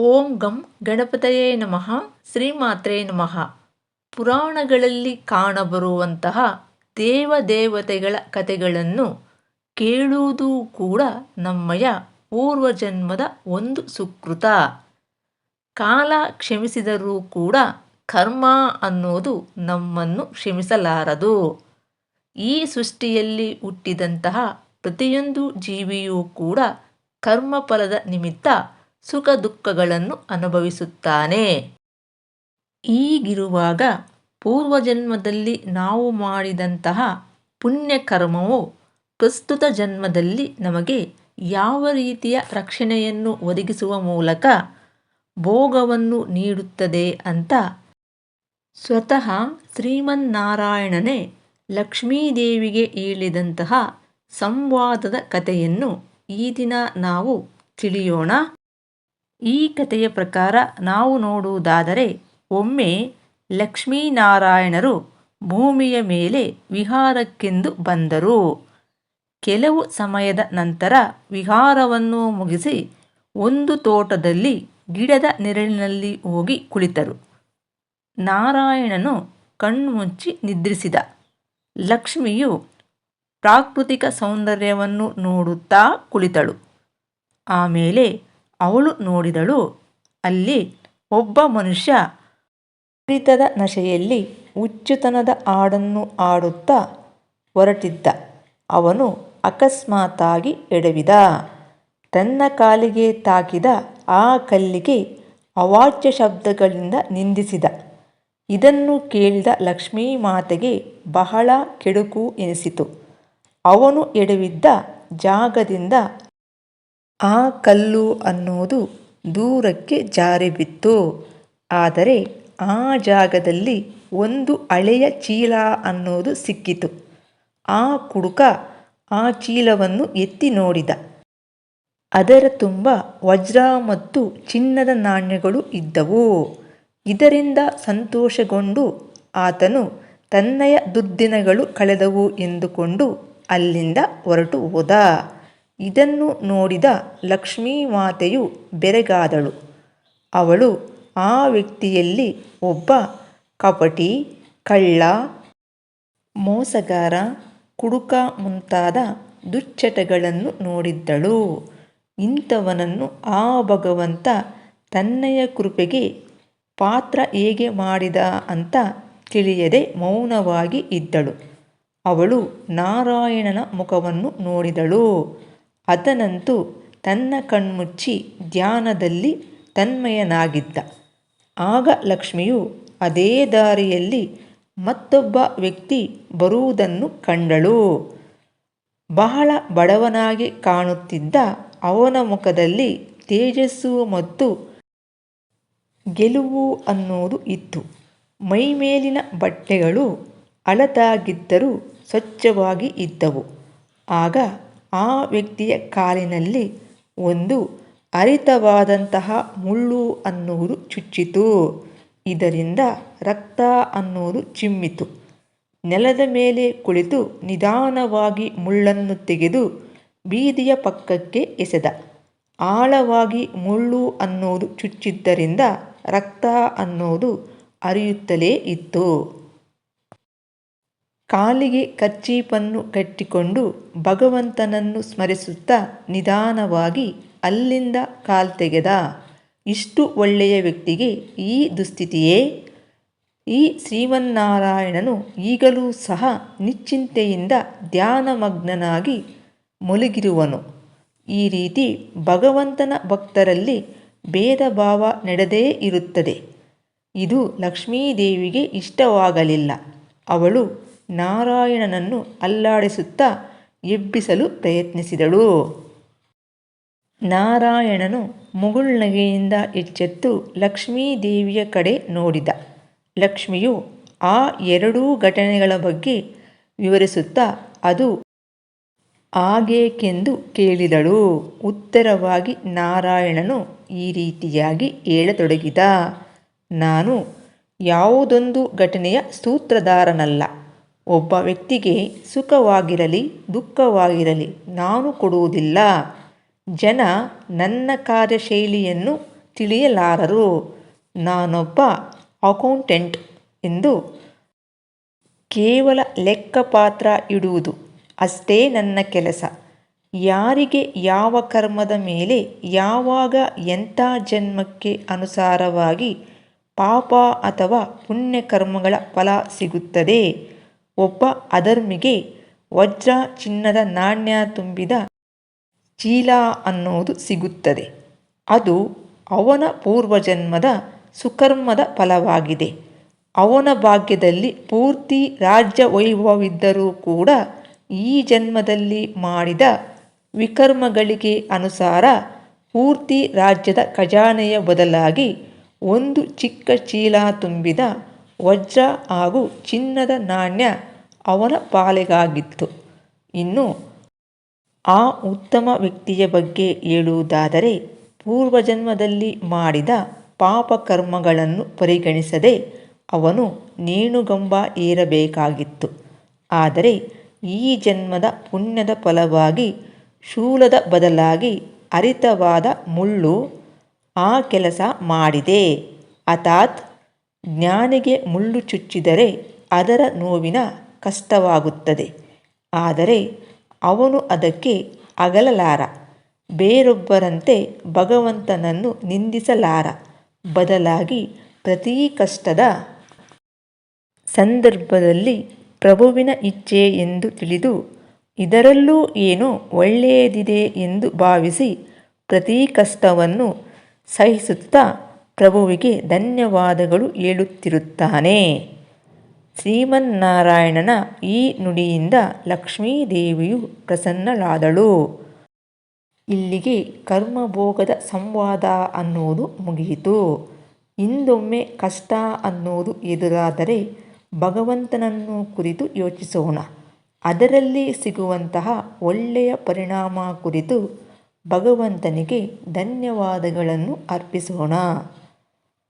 ಓಂ ಗಂ ಗಣಪತಯೇ ನಮಃ ಶ್ರೀಮಾತ್ರೇ ನಮಃ. ಪುರಾಣಗಳಲ್ಲಿ ಕಾಣಬರುವಂತಹ ದೇವದೇವತೆಗಳ ಕಥೆಗಳನ್ನು ಕೇಳುವುದು ಕೂಡ ನಮ್ಮಯ ಪೂರ್ವಜನ್ಮದ ಒಂದು ಸುಕೃತ. ಕಾಲ ಕ್ಷಮಿಸಿದರೂ ಕೂಡ ಕರ್ಮ ಅನ್ನೋದು ನಮ್ಮನ್ನು ಕ್ಷಮಿಸಲಾರದು. ಈ ಸೃಷ್ಟಿಯಲ್ಲಿ ಹುಟ್ಟಿದಂತಹ ಪ್ರತಿಯೊಂದು ಜೀವಿಯೂ ಕೂಡ ಕರ್ಮಫಲದ ನಿಮಿತ್ತ ಸುಖ ದುಃಖಗಳನ್ನು ಅನುಭವಿಸುತ್ತಾನೆ. ಈಗಿರುವಾಗ ಪೂರ್ವಜನ್ಮದಲ್ಲಿ ನಾವು ಮಾಡಿದಂತಹ ಪುಣ್ಯಕರ್ಮವು ಪ್ರಸ್ತುತ ಜನ್ಮದಲ್ಲಿ ನಮಗೆ ಯಾವ ರೀತಿಯ ರಕ್ಷಣೆಯನ್ನು ಒದಗಿಸುವ ಮೂಲಕ ಭೋಗವನ್ನು ನೀಡುತ್ತದೆ ಅಂತ ಸ್ವತಃ ಶ್ರೀಮನ್ನಾರಾಯಣನೇ ಲಕ್ಷ್ಮೀದೇವಿಗೆ ಹೇಳಿದಂತಹ ಸಂವಾದದ ಕಥೆಯನ್ನು ಈ ದಿನ ನಾವು ತಿಳಿಯೋಣ. ಈ ಕಥೆಯ ಪ್ರಕಾರ ನಾವು ನೋಡುವುದಾದರೆ, ಒಮ್ಮೆ ಲಕ್ಷ್ಮೀನಾರಾಯಣರು ಭೂಮಿಯ ಮೇಲೆ ವಿಹಾರಕ್ಕೆಂದು ಬಂದರು. ಕೆಲವು ಸಮಯದ ನಂತರ ವಿಹಾರವನ್ನು ಮುಗಿಸಿ ಒಂದು ತೋಟದಲ್ಲಿ ಗಿಡದ ನೆರಳಿನಲ್ಲಿ ಹೋಗಿ ಕುಳಿತರು. ನಾರಾಯಣನು ಕಣ್ಮುಚ್ಚಿ ನಿದ್ರಿಸಿದ. ಲಕ್ಷ್ಮಿಯು ಪ್ರಾಕೃತಿಕ ಸೌಂದರ್ಯವನ್ನು ನೋಡುತ್ತಾ ಕುಳಿತಳು. ಆಮೇಲೆ ಅವಳು ನೋಡಿದಳು. ಅಲ್ಲಿ ಒಬ್ಬ ಮನುಷ್ಯ ಕುರಿತದ ನಶೆಯಲ್ಲಿ ಹುಚ್ಚುತನದ ಹಾಡನ್ನು ಹಾಡುತ್ತಾ ಹೊರಟಿದ್ದ. ಅವನು ಅಕಸ್ಮಾತಾಗಿ ಎಡವಿದ. ತನ್ನ ಕಾಲಿಗೆ ತಾಕಿದ ಆ ಕಲ್ಲಿಗೆ ಅವಾಚ್ಯ ಶಬ್ದಗಳಿಂದ ನಿಂದಿಸಿದ. ಇದನ್ನು ಕೇಳಿದ ಲಕ್ಷ್ಮೀ ಮಾತೆಗೆ ಬಹಳ ಕೆಡುಕು ಎನಿಸಿತು. ಅವನು ಎಡವಿದ್ದ ಜಾಗದಿಂದ ಆ ಕಲ್ಲು ಅನ್ನೋದು ದೂರಕ್ಕೆ ಜಾರಿ ಬಿತ್ತು ಆದರೆ ಆ ಜಾಗದಲ್ಲಿ ಒಂದು ಹಳೆಯ ಚೀಲ ಅನ್ನೋದು ಸಿಕ್ಕಿತು. ಆ ಕುಡುಕ ಆ ಚೀಲವನ್ನು ಎತ್ತಿ ನೋಡಿದ. ಅದರ ತುಂಬ ವಜ್ರ ಮತ್ತು ಚಿನ್ನದ ನಾಣ್ಯಗಳು ಇದ್ದವು. ಇದರಿಂದ ಸಂತೋಷಗೊಂಡು ಆತನು ತನ್ನಯ ದುರ್ದಿನಗಳು ಕಳೆದವು ಎಂದುಕೊಂಡು ಅಲ್ಲಿಂದ ಹೊರಟು ಹೋದ. ಇದನ್ನು ನೋಡಿದ ಲಕ್ಷ್ಮೀ ಮಾತೆಯು ಬೆರಗಾದಳು. ಅವಳು ಆ ವ್ಯಕ್ತಿಯಲ್ಲಿ ಒಬ್ಬ ಕಪಟಿ, ಕಳ್ಳ, ಮೋಸಗಾರ, ಕುಡುಕ ಮುಂತಾದ ದುಶ್ಚಟಗಳನ್ನು ನೋಡಿದ್ದಳು. ಇಂಥವನನ್ನು ಆ ಭಗವಂತ ತನ್ನಯ ಕೃಪೆಗೆ ಪಾತ್ರ ಹೇಗೆ ಮಾಡಿದ ಅಂತ ತಿಳಿಯದೆ ಮೌನವಾಗಿ ಇದ್ದಳು. ಅವಳು ನಾರಾಯಣನ ಮುಖವನ್ನು ನೋಡಿದಳು. ಆತನಂತೂ ತನ್ನ ಕಣ್ಮುಚ್ಚಿ ಧ್ಯಾನದಲ್ಲಿ ತನ್ಮಯನಾಗಿದ್ದ. ಆಗ ಲಕ್ಷ್ಮಿಯು ಅದೇ ದಾರಿಯಲ್ಲಿ ಮತ್ತೊಬ್ಬ ವ್ಯಕ್ತಿ ಬರುವುದನ್ನು ಕಂಡಳು. ಬಹಳ ಬಡವನಾಗಿ ಕಾಣುತ್ತಿದ್ದ ಅವನ ಮುಖದಲ್ಲಿ ತೇಜಸ್ಸು ಮತ್ತು ಗೆಲುವು ಅನ್ನೋದು ಇತ್ತು. ಮೈಮೇಲಿನ ಬಟ್ಟೆಗಳು ಅಳತಾಗಿದ್ದರೂ ಸ್ವಚ್ಛವಾಗಿ ಇದ್ದವು. ಆಗ ಆ ವ್ಯಕ್ತಿಯ ಕಾಲಿನಲ್ಲಿ ಒಂದು ಅರಿತವಾದಂತಹ ಮುಳ್ಳು ಅನ್ನುವುದು ಚುಚ್ಚಿತು. ಇದರಿಂದ ರಕ್ತ ಅನ್ನೋದು ಚಿಮ್ಮಿತು. ನೆಲದ ಮೇಲೆ ಕುಳಿತು ನಿಧಾನವಾಗಿ ಮುಳ್ಳನ್ನು ತೆಗೆದು ಬೀದಿಯ ಪಕ್ಕಕ್ಕೆ ಎಸೆದ. ಆಳವಾಗಿ ಮುಳ್ಳು ಅನ್ನೋದು ಚುಚ್ಚಿದ್ದರಿಂದ ರಕ್ತ ಅನ್ನೋದು ಅರಿಯುತ್ತಲೇ ಇತ್ತು. ಕಾಲಿಗೆ ಕರ್ಚೀಪನ್ನು ಕಟ್ಟಿಕೊಂಡು ಭಗವಂತನನ್ನು ಸ್ಮರಿಸುತ್ತಾ ನಿಧಾನವಾಗಿ ಅಲ್ಲಿಂದ ಕಾಲ್ತೆಗೆದ ಇಷ್ಟು ಒಳ್ಳೆಯ ವ್ಯಕ್ತಿಗೆ ಈ ದುಸ್ಥಿತಿಯೇ? ಈ ಶ್ರೀಮನ್ನಾರಾಯಣನು ಈಗಲೂ ಸಹ ನಿಶ್ಚಿಂತೆಯಿಂದ ಧ್ಯಾನಮಗ್ನನಾಗಿ ಮುಲುಗಿರುವನು ಈ ರೀತಿ ಭಗವಂತನ ಭಕ್ತರಲ್ಲಿ ಭೇದ ಭಾವ ನಡೆದೇ ಇರುತ್ತದೆ. ಇದು ಲಕ್ಷ್ಮೀದೇವಿಗೆ ಇಷ್ಟವಾಗಲಿಲ್ಲ. ಅವಳು ನಾರಾಯಣನನ್ನು ಅಲ್ಲಾಡಿಸುತ್ತಾ ಎಬ್ಬಿಸಲು ಪ್ರಯತ್ನಿಸಿದಳು. ನಾರಾಯಣನು ಮುಗುಳ್ನಗೆಯಿಂದ ಎಚ್ಚೆತ್ತು ಲಕ್ಷ್ಮೀದೇವಿಯ ಕಡೆ ನೋಡಿದ. ಲಕ್ಷ್ಮಿಯು ಆ ಎರಡೂ ಘಟನೆಗಳ ಬಗ್ಗೆ ವಿವರಿಸುತ್ತಾ ಅದು ಆಗೇಕೆಂದು ಕೇಳಿದಳು. ಉತ್ತರವಾಗಿ ನಾರಾಯಣನು ಈ ರೀತಿಯಾಗಿ ಹೇಳತೊಡಗಿದ. ನಾನು ಯಾವುದೊಂದು ಘಟನೆಯ ಸೂತ್ರಧಾರನಲ್ಲ. ಒಬ್ಬ ವ್ಯಕ್ತಿಗೆ ಸುಖವಾಗಿರಲಿ, ದುಃಖವಾಗಿರಲಿ ನಾನು ಕೊಡುವುದಿಲ್ಲ. ಜನ ನನ್ನ ಕಾರ್ಯಶೈಲಿಯನ್ನು ತಿಳಿಯಲಾರರು. ನಾನೊಬ್ಬ ಅಕೌಂಟೆಂಟ್ ಎಂದು ಕೇವಲ ಲೆಕ್ಕಪಾತ್ರ ಇಡುವುದು ಅಷ್ಟೇ ನನ್ನ ಕೆಲಸ. ಯಾರಿಗೆ ಯಾವ ಕರ್ಮದ ಮೇಲೆ ಯಾವಾಗ ಎಂಥ ಜನ್ಮಕ್ಕೆ ಅನುಸಾರವಾಗಿ ಪಾಪ ಅಥವಾ ಪುಣ್ಯ ಕರ್ಮಗಳ ಫಲ ಸಿಗುತ್ತದೆ? ಒಬ್ಬ ಅಧರ್ಮಿಗೆ ವಜ್ರ ಚಿನ್ನದ ನಾಣ್ಯ ತುಂಬಿದ ಚೀಲ ಅನ್ನೋದು ಸಿಗುತ್ತದೆ. ಅದು ಅವನ ಪೂರ್ವಜನ್ಮದ ಸುಕರ್ಮದ ಫಲವಾಗಿದೆ. ಅವನ ಭಾಗ್ಯದಲ್ಲಿ ಪೂರ್ತಿ ರಾಜ್ಯ ವೈಭವವಿದ್ದರೂ ಕೂಡ ಈ ಜನ್ಮದಲ್ಲಿ ಮಾಡಿದ ವಿಕರ್ಮಗಳಿಗೆ ಅನುಸಾರ ಪೂರ್ತಿ ರಾಜ್ಯದ ಖಜಾನೆಯ ಬದಲಾಗಿ ಒಂದು ಚಿಕ್ಕ ಚೀಲ ತುಂಬಿದ ವಜ್ರ ಹಾಗೂ ಚಿನ್ನದ ನಾಣ್ಯ ಅವನ ಪಾಲಿಗಾಗಿತ್ತು. ಇನ್ನು ಆ ಉತ್ತಮ ವ್ಯಕ್ತಿಯ ಬಗ್ಗೆ ಹೇಳುವುದಾದರೆ, ಪೂರ್ವಜನ್ಮದಲ್ಲಿ ಮಾಡಿದ ಪಾಪಕರ್ಮಗಳನ್ನು ಪರಿಗಣಿಸದೆ ಅವನು ನೇಣುಗಂಬ ಏರಬೇಕಾಗಿತ್ತು. ಆದರೆ ಈ ಜನ್ಮದ ಪುಣ್ಯದ ಫಲವಾಗಿ, ಶೂಲದ ಬದಲಾಗಿ ಅರಿತವಾದ ಮುಳ್ಳು ಆ ಕೆಲಸ ಮಾಡಿದೆ. ಅಥಾತ್ ಜ್ಞಾನಿಗೆ ಮುಳ್ಳು ಚುಚ್ಚಿದರೆ ಅದರ ನೋವಿನ ಕಷ್ಟವಾಗುತ್ತದೆ. ಆದರೆ ಅವನು ಅದಕ್ಕೆ ಅಗಲಲಾರ. ಬೇರೊಬ್ಬರಂತೆ ಭಗವಂತನನ್ನು ನಿಂದಿಸಲಾರ. ಬದಲಾಗಿ ಪ್ರತಿ ಕಷ್ಟದ ಸಂದರ್ಭದಲ್ಲಿ ಪ್ರಭುವಿನ ಇಚ್ಛೆ ಎಂದು ತಿಳಿದು, ಇದರಲ್ಲೂ ಏನೋ ಒಳ್ಳೆಯದಿದೆ ಎಂದು ಭಾವಿಸಿ ಪ್ರತಿ ಕಷ್ಟವನ್ನು ಸಹಿಸುತ್ತಾ ಪ್ರಭುವಿಗೆ ಧನ್ಯವಾದಗಳು ಹೇಳುತ್ತಿರುತ್ತಾನೆ. ಶ್ರೀಮನ್ನಾರಾಯಣನ ಈ ನುಡಿಯಿಂದ ಲಕ್ಷ್ಮೀದೇವಿಯು ಪ್ರಸನ್ನಳಾದಳು. ಇಲ್ಲಿಗೆ ಕರ್ಮಭೋಗದ ಸಂವಾದ ಅನ್ನೋದು ಮುಗಿಯಿತು. ಇಂದೊಮ್ಮೆ ಕಷ್ಟ ಅನ್ನೋದು ಎದುರಾದರೆ ಭಗವಂತನನ್ನು ಕುರಿತು ಯೋಚಿಸೋಣ. ಅದರಲ್ಲಿ ಸಿಗುವಂತಹ ಒಳ್ಳೆಯ ಪರಿಣಾಮ ಕುರಿತು ಭಗವಂತನಿಗೆ ಧನ್ಯವಾದಗಳನ್ನು ಅರ್ಪಿಸೋಣ.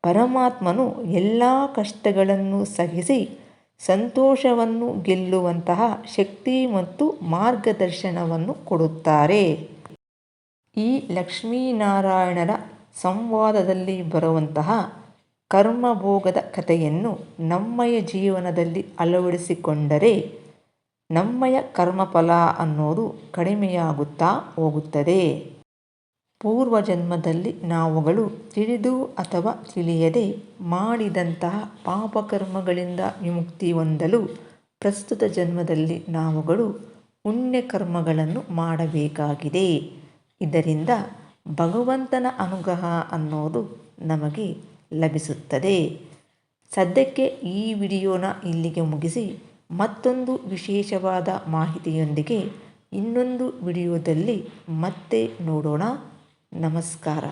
ಪರಮಾತ್ಮನು ಎಲ್ಲ ಕಷ್ಟಗಳನ್ನು ಸಹಿಸಿ ಸಂತೋಷವನ್ನು ಗೆಲ್ಲುವಂತಹ ಶಕ್ತಿ ಮತ್ತು ಮಾರ್ಗದರ್ಶನವನ್ನು ಕೊಡುತ್ತಾರೆ. ಈ ಲಕ್ಷ್ಮೀನಾರಾಯಣರ ಸಂವಾದದಲ್ಲಿ ಬರುವಂತಹ ಕರ್ಮಭೋಗದ ಕಥೆಯನ್ನು ನಮ್ಮಯ ಜೀವನದಲ್ಲಿ ಅಳವಡಿಸಿಕೊಂಡರೆ ನಮ್ಮಯ ಕರ್ಮಫಲ ಅನ್ನೋದು ಕಡಿಮೆಯಾಗುತ್ತಾ ಹೋಗುತ್ತದೆ. ಪೂರ್ವಜನ್ಮದಲ್ಲಿ ನಾವುಗಳು ತಿಳಿದು ಅಥವಾ ತಿಳಿಯದೆ ಮಾಡಿದಂತಹ ಪಾಪಕರ್ಮಗಳಿಂದ ವಿಮುಕ್ತಿ ಹೊಂದಲು ಪ್ರಸ್ತುತ ಜನ್ಮದಲ್ಲಿ ನಾವುಗಳು ಪುಣ್ಯಕರ್ಮಗಳನ್ನು ಮಾಡಬೇಕಾಗಿದೆ. ಇದರಿಂದ ಭಗವಂತನ ಅನುಗ್ರಹ ಅನ್ನೋದು ನಮಗೆ ಲಭಿಸುತ್ತದೆ. ಸದ್ಯಕ್ಕೆ ಈ ವಿಡಿಯೋನ ಇಲ್ಲಿಗೆ ಮುಗಿಸಿ ಮತ್ತೊಂದು ವಿಶೇಷವಾದ ಮಾಹಿತಿಯೊಂದಿಗೆ ಇನ್ನೊಂದು ವಿಡಿಯೋದಲ್ಲಿ ಮತ್ತೆ ನೋಡೋಣ. ನಮಸ್ಕಾರ